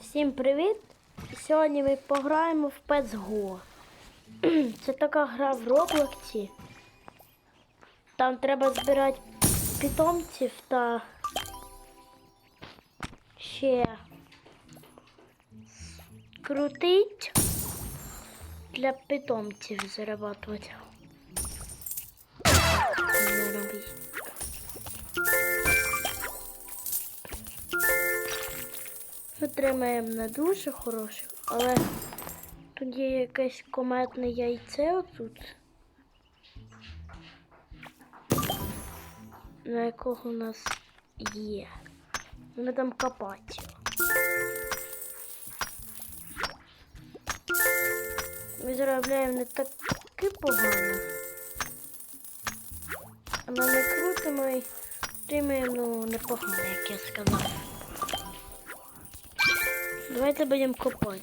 Всім привіт! Сьогодні ми пограємо в PetsGo. Це така гра в Роблоксі. Там треба збирати питомців та ще крутить для питомців зарабатувати. Не робіть. Отримаємо не дуже хороших, але тут є якесь кометне яйце отут. На якого у нас є. Ми там копати. його. Ми заробляємо не таки погано. Але ми крутимо і отримаємо ну, непогано, як я сказав. Давайте будемо копати.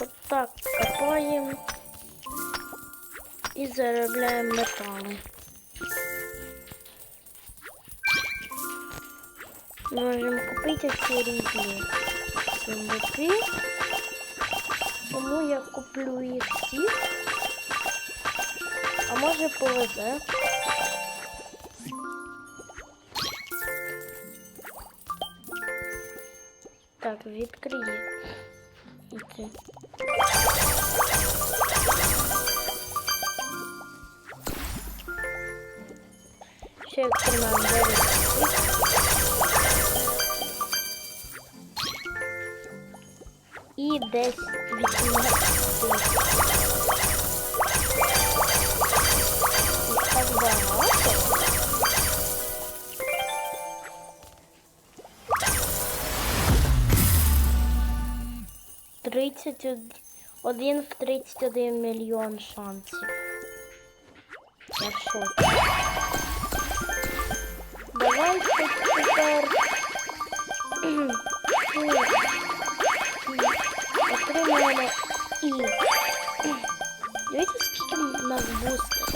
От так копаємо і заробляємо метали. Можемо купити всі різні сундуки. Тому я куплю їх всі. А може повезе. Так, відкриє. Оце. Ще відкриваємо дев'ять. І десь 18 31 в 31 мільйон шансів. Я в шоці. Давайте тепер отримаємо і. Дивіться, скільки в нас бустерів.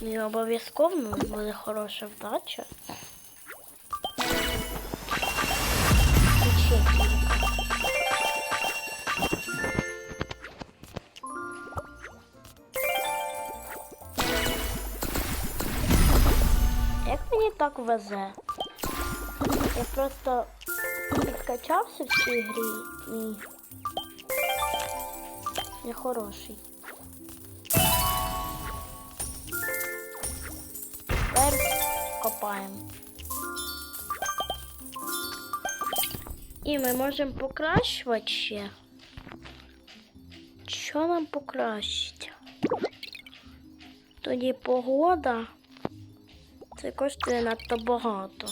І обов'язково буде хороша вдача. Мені так везе? Я просто підкачався в цій грі і я хороший. Тепер копаємо. І ми можемо покращувати ще. Що нам покращить? Тоді погода. Це коштує надто багато.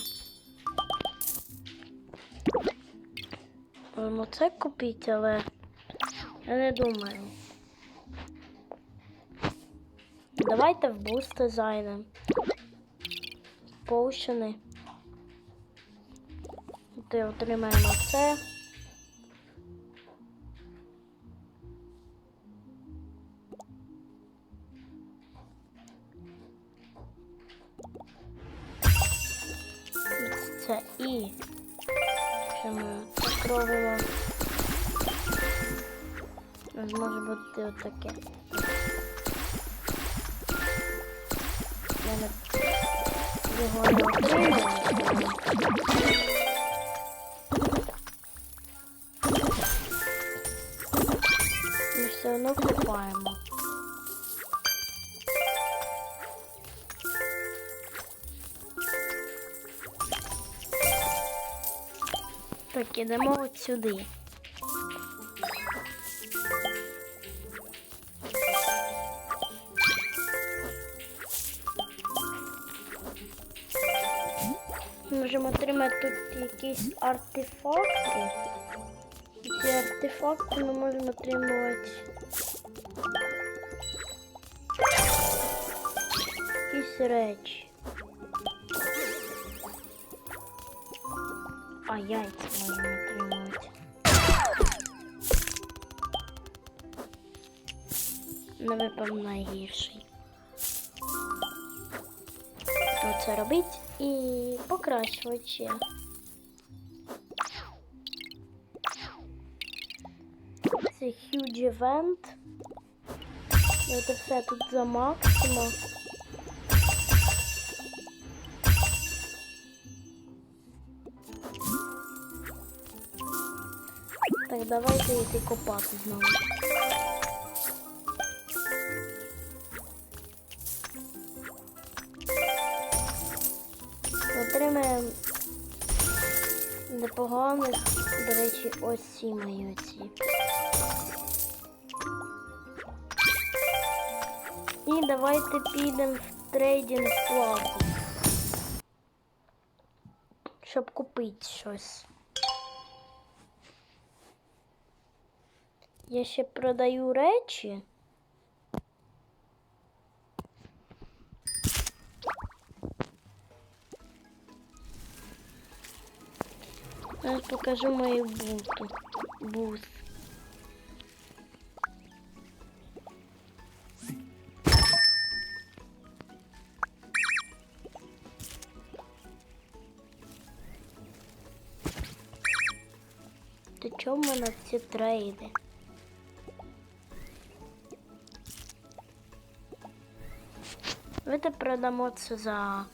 Можемо це купити, але я не думаю. Давайте в бусти зайдемо. Поушени. Ти отримаємо це. Це і нас може бути отаке. Його не отримую. Ми все одно купаємо. Так, ідемо от сюди. Можемо отримати тут якісь артефакти. Ці артефакти ми можемо отримувати. Якісь речі. А яйця можемо отримувати. не випав найгірший. Оце робить і покращувати ще. Це huge event. Це все тут за максимум. Так, давайте йти копати знову. Отримаємо непоганих, до речі, ось ці мої оці. І давайте підемо в трейдинг плазу. Щоб купити щось. Я ще продаю речі. Зараз покажу мою буту. Бус. Ти чому мене ці трейди? Давайте продамо це за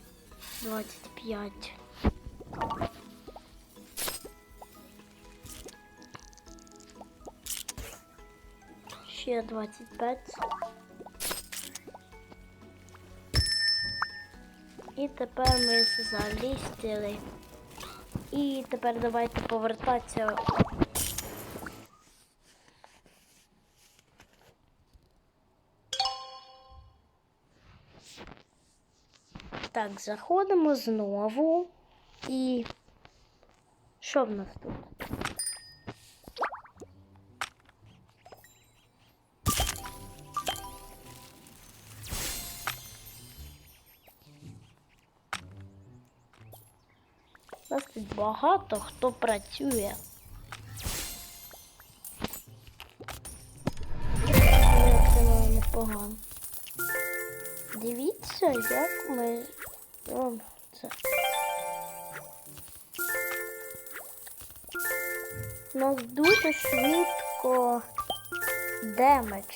25. Ще 25. І тепер ми залістили. І тепер давайте повертатися. Так, заходимо знову. І що в нас тут? Нас тут багато хто працює. Це непогано. Дивіться, як ми робимо це. Нас дуже швидко демедж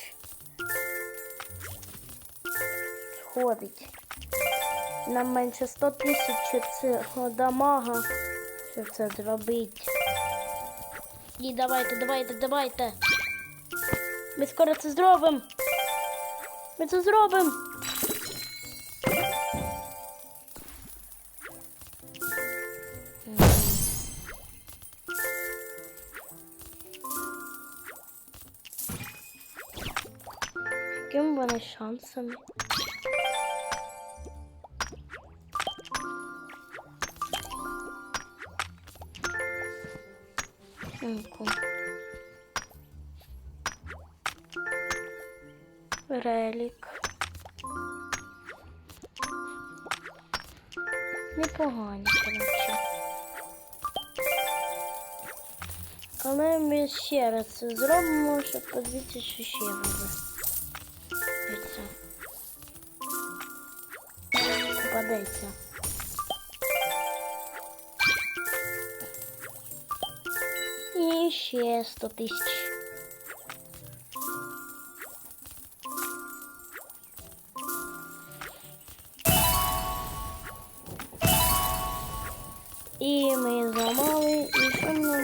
сходить. Нам менше 100 тисяч цього дамага, щоб це зробити. І давайте, давайте, давайте. Ми скоро це зробимо. Ми це зробимо. Шансами? Інку. Релік. Непогані, коротше. Але ми ще раз це зробимо, щоб подивитися, що ще буде. Попадеться. І ще 100 тисяч. І ми зламали, і що нам?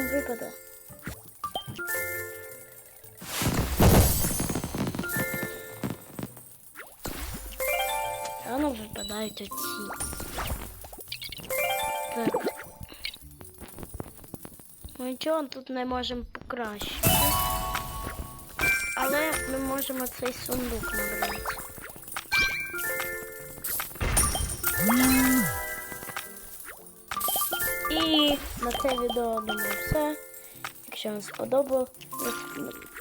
Випадають оці. Так. Ну нічого тут не можемо покращити. Але ми можемо цей сундук набрати. І на це відео думаю все. Якщо вам сподобалось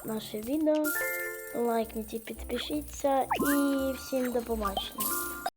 наше відео, лайкніть і підпишіться. І всім до побачення.